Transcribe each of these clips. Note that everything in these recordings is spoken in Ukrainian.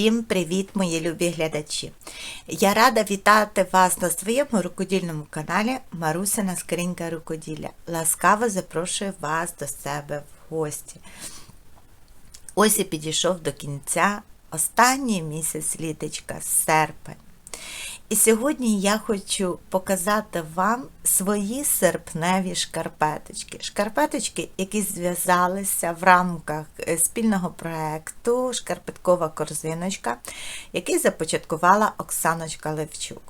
Усім привіт, мої любі глядачі! Я рада вітати вас на своєму рукодільному каналі Марусина Скринька Рукоділля. Ласкаво запрошую вас до себе в гості. Ось і підійшов до кінця останній місяць літочка серпень. І сьогодні я хочу показати вам свої серпневі шкарпеточки. Шкарпеточки, які зв'язалися в рамках е, спільного проєкту Шкарпеткова корзиночка, який започаткувала Оксаночка Левчук.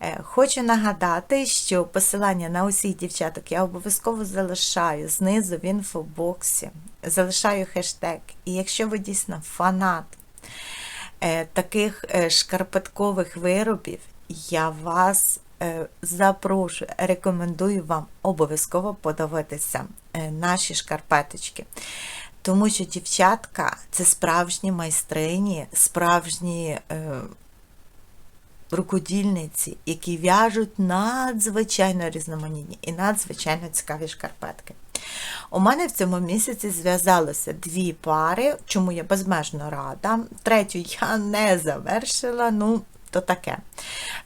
Е, хочу нагадати, що посилання на усіх дівчаток я обов'язково залишаю знизу в інфобоксі, залишаю хештег. І якщо ви дійсно фанат таких е, шкарпеткових виробів я вас е, запрошую, рекомендую вам обов'язково подивитися наші шкарпеточки. Тому що дівчатка це справжні майстрині, справжні рукодільниці, які в'яжуть надзвичайно різноманітні і надзвичайно цікаві шкарпетки. У мене в цьому місяці зв'язалося дві пари, чому я безмежно рада. Третю я не завершила, ну, то таке.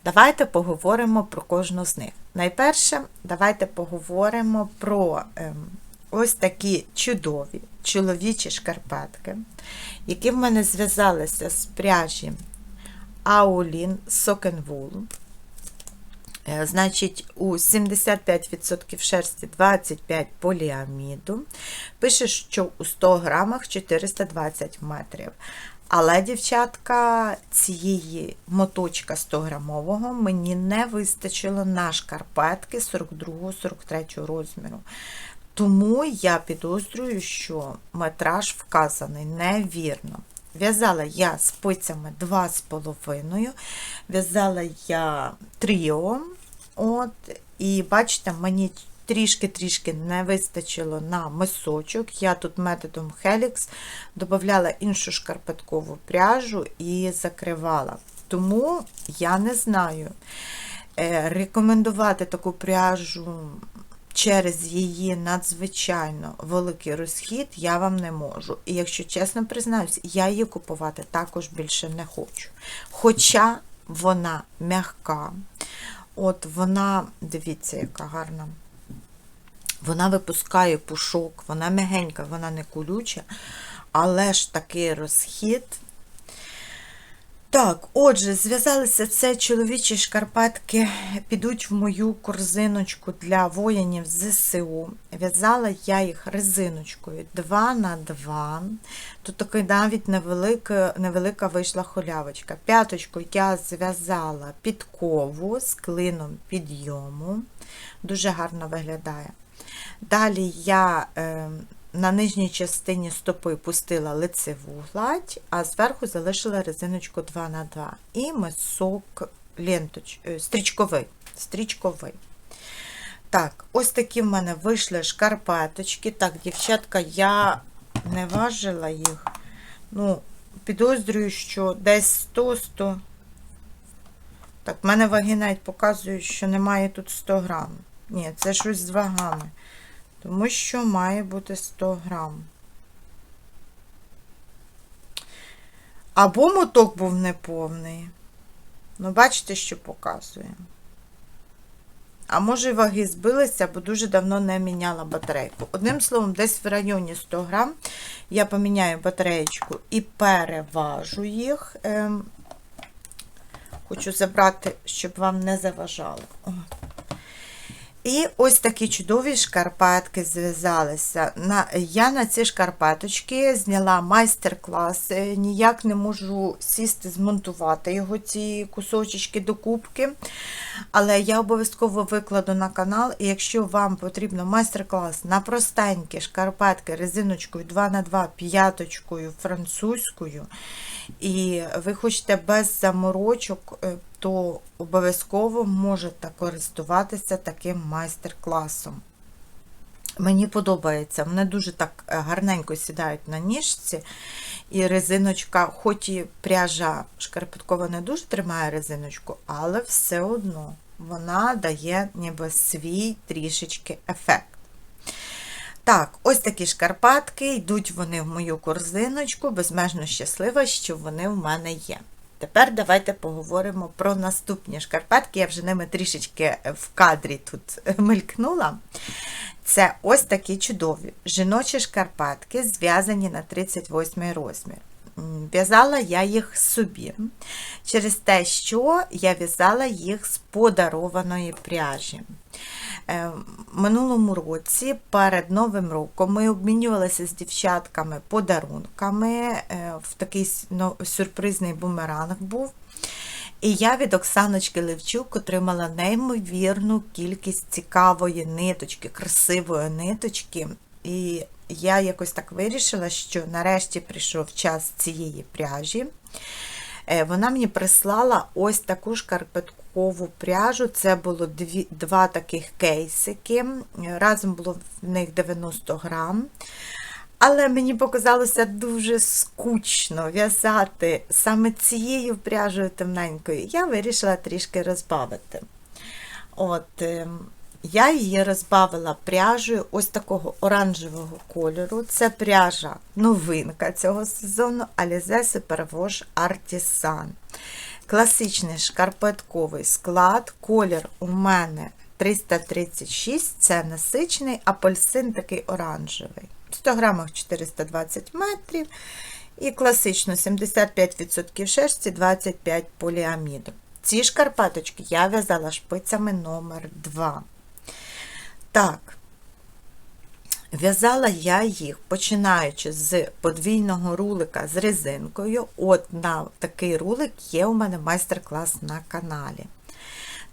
Давайте поговоримо про кожну з них. Найперше, давайте поговоримо про ем, ось такі чудові чоловічі шкарпетки, які в мене зв'язалися з пряжі Аулін Сокенвул. Е, значить, у 75% шерсті 25 поліаміду. Пише, що у 100 грамах 420 метрів. Але, дівчатка, цієї моточка 100-грамового мені не вистачило на шкарпетки 42-43 розміру. Тому я підозрюю, що метраж вказаний невірно. В'язала я спицями 2,5, в'язала я тріо, от, і бачите, мені трішки-трішки не вистачило на мисочок. Я тут методом Helix додавала іншу шкарпеткову пряжу і закривала. Тому я не знаю, е, рекомендувати таку пряжу через її надзвичайно великий розхід я вам не можу. І якщо чесно признаюсь, я її купувати також більше не хочу. Хоча вона м'яка, от вона, дивіться, яка гарна. Вона випускає пушок, вона м'ягенька, вона не колюча, але ж такий розхід. Так, отже, зв'язалися це чоловічі шкарпетки, підуть в мою корзиночку для воїнів ЗСУ. В'язала я їх резиночкою 2 на 2 Тут така навіть невелика невелика вийшла холявочка. П'яточку я зв'язала підкову з клином підйому. Дуже гарно виглядає. Далі я е, на нижній частині стопи пустила лицеву гладь, а зверху залишила резиночку 2х2 і мисок ленточ, е, стрічковий. стрічковий. Так, ось такі в мене вийшли шкарпеточки. Так, дівчатка, я не важила їх. Ну, підозрюю, що десь 100-100. Так, в мене ваги навіть показують, що немає тут 100 грам. Ні, це щось з вагами тому що має бути 100 грам. Або моток був неповний. Ну, бачите, що показує. А може, ваги збилися, бо дуже давно не міняла батарейку. Одним словом, десь в районі 100 грам я поміняю батареєчку і переважу їх. Ем, хочу забрати, щоб вам не заважало. І ось такі чудові шкарпетки зв'язалися. Я на ці шкарпеточки зняла майстер-клас, е, ніяк не можу сісти, змонтувати його, ці кусочки до кубки. Але я обов'язково викладу на канал, і якщо вам потрібно майстер-клас на простенькі шкарпетки резиночкою 2х2 п'яточкою французькою, і ви хочете без заморочок е, то обов'язково можете користуватися таким майстер-класом. Мені подобається, вони дуже так е, гарненько сідають на ніжці, і резиночка, хоч і пряжа шкарпеткова не дуже тримає резиночку, але все одно вона дає ніби свій трішечки ефект. Так, ось такі шкарпатки, йдуть вони в мою корзиночку, безмежно щаслива, що вони в мене є. Тепер давайте поговоримо про наступні шкарпетки. Я вже ними трішечки в кадрі тут мелькнула. Це ось такі чудові жіночі шкарпетки, зв'язані на 38 розмір. В'язала я їх собі через те, що я в'язала їх з подарованої пряжі. Е, минулому році, перед Новим роком, ми обмінювалися з дівчатками подарунками. е, В такий ну, сюрпризний бумеранг був. І я від Оксаночки Левчук отримала неймовірну кількість цікавої ниточки, красивої ниточки. І я якось так вирішила, що нарешті прийшов час цієї пряжі. Е, Вона мені прислала ось таку шкарпеткову пряжу. Це було дві, два таких кейсики. Разом було в них 90 грам. Але мені показалося дуже скучно в'язати саме цією пряжею темненькою. Я вирішила трішки розбавити. От, ем, я її розбавила пряжею ось такого оранжевого кольору. Це пряжа новинка цього сезону Alize Superwash Artisan. Класичний шкарпетковий склад. Колір у мене 336, це насичений, апельсин такий оранжевий. 100 грамах 420 метрів. І класично 75% шерсті, 25 поліаміду. Ці шкарпеточки я в'язала шпицями номер 2. Так, в'язала я їх, починаючи з подвійного рулика з резинкою. От на такий рулик є у мене майстер-клас на каналі.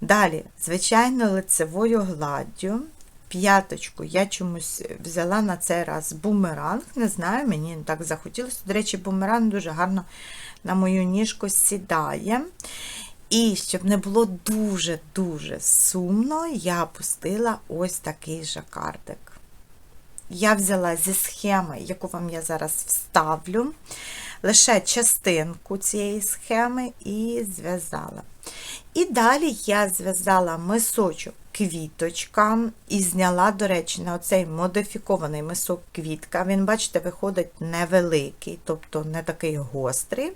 Далі, звичайно, лицевою гладдю. П'яточку я чомусь взяла на цей раз бумеранг. Не знаю, мені так захотілося. До речі, бумеранг дуже гарно на мою ніжку сідає. І щоб не було дуже-дуже сумно, я пустила ось такий жакардик. Я взяла зі схеми, яку вам я зараз вставлю, лише частинку цієї схеми і зв'язала. І далі я зв'язала мисочок квіточка і зняла, до речі, на оцей модифікований мисок квітка. Він, бачите, виходить невеликий, тобто не такий гострий.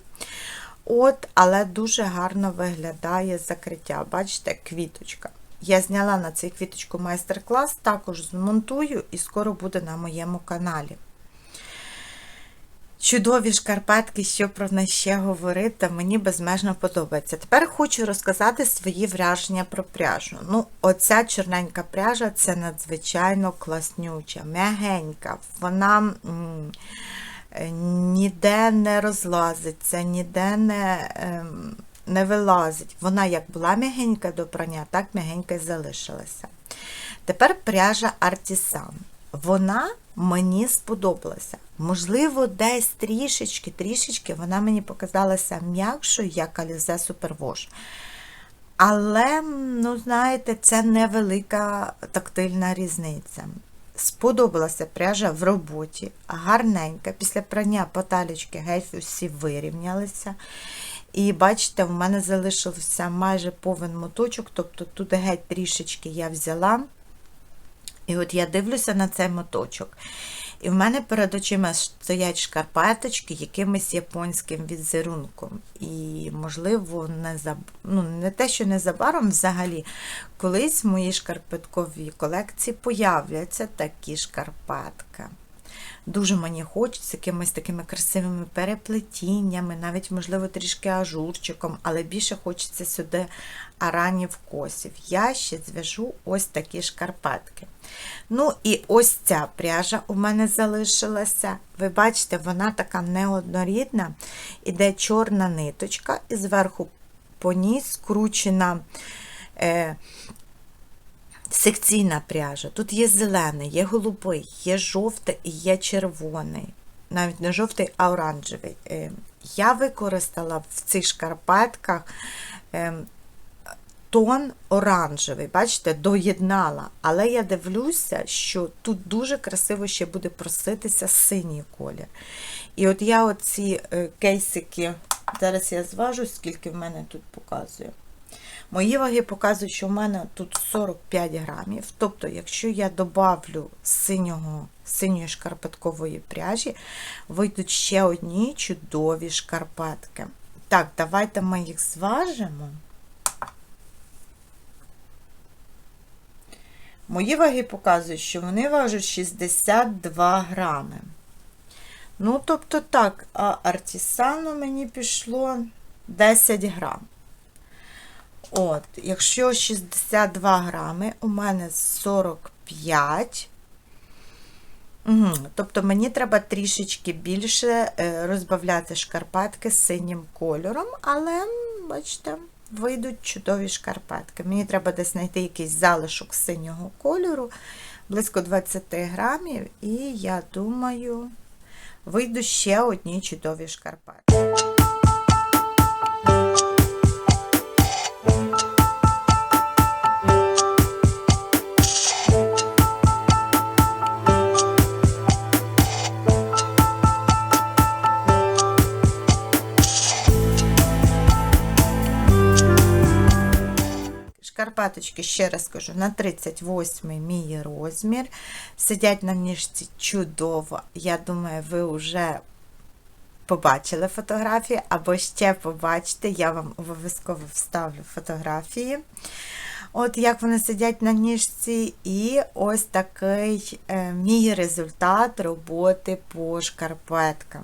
От, але дуже гарно виглядає закриття. Бачите, квіточка. Я зняла на цей квіточку майстер-клас, також змонтую і скоро буде на моєму каналі. Чудові шкарпетки, що про них ще говорити, мені безмежно подобається. Тепер хочу розказати свої враження про пряжу. Ну, оця чорненька пряжа це надзвичайно класнюча, м'ягенька. Вона м, ніде не розлазиться, ніде не, ем, не вилазить. Вона як була м'ягенька до прання, так м'ягенька і залишилася. Тепер пряжа Artisan. Вона мені сподобалася. Можливо, десь трішечки, трішечки вона мені показалася м'якшою, як Alize Superwash. Але, ну, знаєте, це невелика тактильна різниця. Сподобалася пряжа в роботі, гарненька. Після прання поталічки геть усі вирівнялися. І бачите, в мене залишився майже повен моточок, тобто тут геть трішечки я взяла. І от я дивлюся на цей моточок. І в мене перед очима стоять шкарпеточки якимось японським візерунком. І, можливо, не заб... ну, не те, що незабаром взагалі, колись в моїй шкарпетковій колекції появляться такі шкарпетки. Дуже мені хочеться якимись такими красивими переплетіннями, навіть, можливо, трішки ажурчиком, але більше хочеться сюди аранів косів. Я ще зв'яжу ось такі шкарпетки. Ну, і ось ця пряжа у мене залишилася. Ви бачите, вона така неоднорідна. Іде чорна ниточка, і зверху по ній скручена. Е, секційна пряжа. Тут є зелений, є голубий, є жовтий і є червоний. Навіть не жовтий, а оранжевий. Е, Я використала в цих шкарпетках е, тон оранжевий, бачите, доєднала. Але я дивлюся, що тут дуже красиво ще буде проситися синій колір. І от я оці е, кейсики, зараз я зважу, скільки в мене тут показує. Мої ваги показують, що в мене тут 45 грамів. Тобто, якщо я добавлю синього, синьої шкарпеткової пряжі, вийдуть ще одні чудові шкарпетки. Так, давайте ми їх зважимо. Мої ваги показують, що вони важать 62 грами. Ну, тобто так, а артисану мені пішло 10 грам. От, якщо 62 грами, у мене 45. Угу. Тобто мені треба трішечки більше е, розбавляти шкарпетки синім кольором, але, бачите, вийдуть чудові шкарпетки. Мені треба десь знайти якийсь залишок синього кольору, близько 20 грамів, і я думаю, вийдуть ще одні чудові шкарпетки. Шкарпеточки, ще раз кажу, на 38 мій розмір. Сидять на ніжці чудово. Я думаю, ви вже побачили фотографії, або ще побачите, я вам обов'язково вставлю фотографії. От як вони сидять на ніжці, і ось такий е, мій результат роботи по шкарпеткам.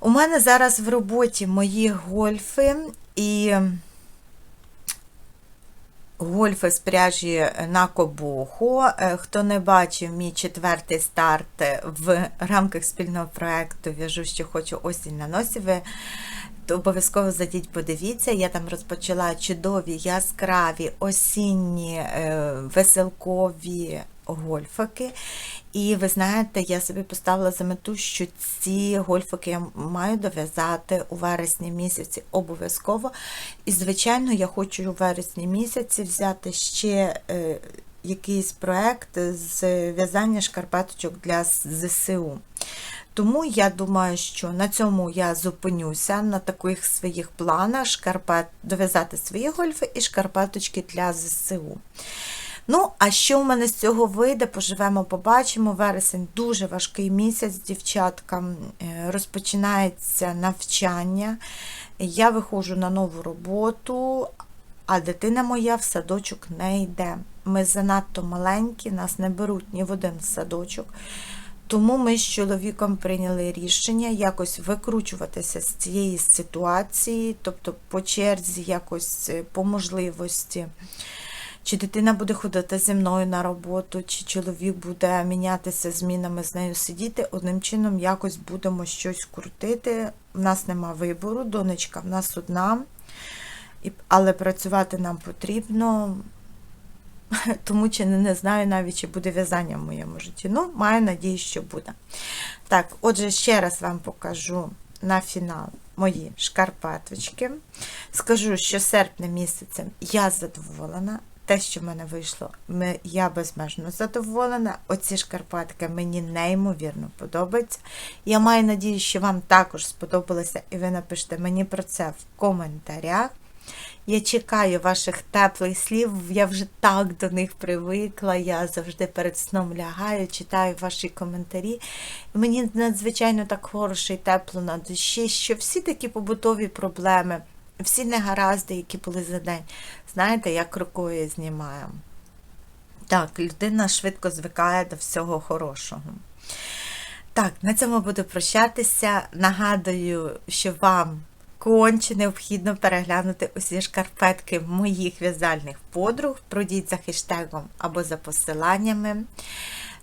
У мене зараз в роботі мої гольфи і гольфи з пряжі на кобоху. Е, Хто не бачив мій четвертий старт в рамках спільного проєкту В'яжу, що хочу осінь на носі. Ви то обов'язково зайдіть, подивіться. Я там розпочала чудові, яскраві, осінні, е, веселкові гольфики. І ви знаєте, я собі поставила за мету, що ці гольфики я маю дов'язати у вересні місяці обов'язково. І, звичайно, я хочу у вересні місяці взяти ще е, якийсь проєкт з в'язання шкарпеточок для ЗСУ. Тому я думаю, що на цьому я зупинюся на таких своїх планах шкарпет, дов'язати свої гольфи і шкарпеточки для ЗСУ. Ну, а що в мене з цього вийде, поживемо, побачимо. Вересень дуже важкий місяць, дівчаткам е, розпочинається навчання. Я виходжу на нову роботу, а дитина моя в садочок не йде. Ми занадто маленькі, нас не беруть ні в один садочок. Тому ми з чоловіком прийняли рішення якось викручуватися з цієї ситуації, тобто по черзі, якось е, по можливості. Чи дитина буде ходити зі мною на роботу, чи чоловік буде мінятися змінами з нею сидіти, одним чином якось будемо щось крутити. У нас нема вибору, донечка в нас одна, але працювати нам потрібно, тому чи не знаю навіть, чи буде в'язання в моєму житті. Ну, маю надію, що буде. Так, отже, ще раз вам покажу на фінал мої шкарпеточки. Скажу, що серпня місяцем я задоволена те, що в мене вийшло, я безмежно задоволена. Оці шкарпетки мені неймовірно подобаються. Я маю надію, що вам також сподобалося, і ви напишете мені про це в коментарях. Я чекаю ваших теплих слів, я вже так до них привикла. Я завжди перед сном лягаю, читаю ваші коментарі. Мені надзвичайно так хороше і тепло на душі, що всі такі побутові проблеми, всі негаразди, які були за день, знаєте, як рукою знімаю. Так, людина швидко звикає до всього хорошого. Так, на цьому буду прощатися. Нагадую, що вам конче необхідно переглянути усі шкарпетки моїх в'язальних подруг. Пройдіть за хештегом або за посиланнями.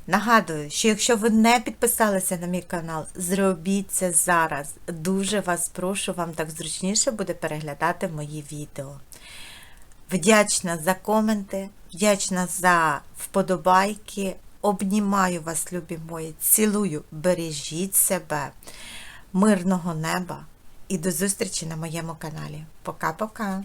Нагадую, що якщо ви не підписалися на мій канал, зробіть це зараз. Дуже вас прошу, вам так зручніше буде переглядати мої відео. Вдячна за коменти, вдячна за вподобайки. Обнімаю вас, любі мої, цілую, бережіть себе, мирного неба і до зустрічі на моєму каналі. Пока-пока!